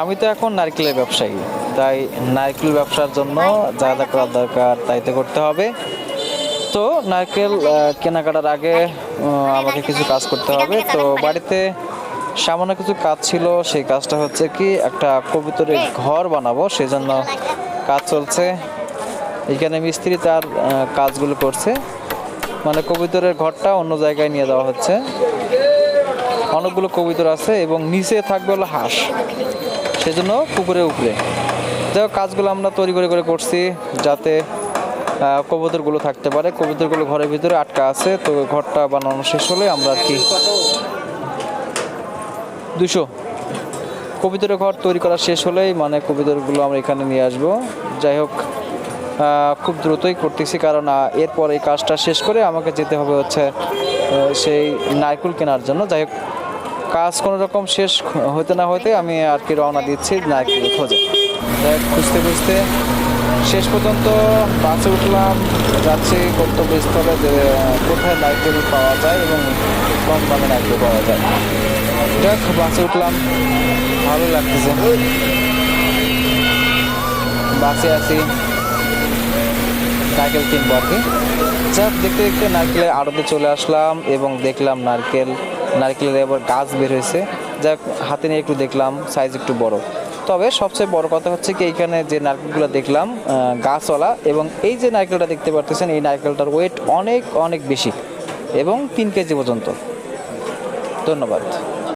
আমি তো এখন নারকেলের ব্যবসায়ী। তাই নারকেল ব্যবসার জন্য যা যা করার দরকার তাই তো করতে হবে। তো নারকেল কেনাকাটার আগে আমাকে কিছু কাজ করতে হবে। তো বাড়িতে সামান্য কিছু কাজ ছিল সেই কাজটা হচ্ছে কি একটা কবুতরের ঘর বানাবো সেজন্য কাজ চলছে। এখানে মিস্ত্রি তার কাজগুলো করছে। মানে কবুতরের ঘরটা অন্য জায়গায় নিয়ে যাওয়া হচ্ছে। অনেকগুলো কবুতর আছে এবং নিচে থাকবে হলো হাঁস। সেজন্য পুকুরে উপরে। যাই হোক, কাজগুলো আমরা তৈরি করে করে করছি যাতে কবুতরগুলো থাকতে পারে। কবুতরগুলো ঘরের ভিতরে আটকা আছে তো ঘরটা বানানো শেষ হলে আমরা আর কি দুশো কবিতরের ঘর তৈরি করা শেষ হলেই মানে কবিতরগুলো আমরা এখানে নিয়ে আসব। যাই হোক খুব দ্রুতই করতেছি কারণ এরপর এই কাজটা শেষ করে আমাকে যেতে হবে হচ্ছে সেই নারকুল কেনার জন্য। যাই হোক কাজ কোনো রকম শেষ হতে না হতে আমি আর কি রওনা দিচ্ছি নারকেল খোঁজে। খুঁজতে খুঁজতে শেষ পর্যন্ত বাসে উঠলাম, যাচ্ছি গন্তব্যস্থলে যে কোথায় নারকেল পাওয়া যায় এবং কম দামে নারকেল পাওয়া যায়। যাক বাসে উঠলাম, ভালো লাগতেছে। বাসে আছি। নারকেল কিনবো আর কি। যাক, দেখতে দেখতে নারকেলের আড়তে চলে আসলাম এবং দেখলাম নারকেল, নারকেলের এবার গাছ বের হয়েছে। যাক, হাতে নিয়ে একটু দেখলাম সাইজ একটু বড়। তবে সবচেয়ে বড় কথা হচ্ছে কি, এইখানে যে নারকেলগুলো দেখলাম গাছওয়ালা এবং এই যে নারকেলটা দেখতে পারতেছেন, এই নারকেলটার ওয়েট অনেক অনেক বেশি এবং তিন কেজি পর্যন্ত। ধন্যবাদ।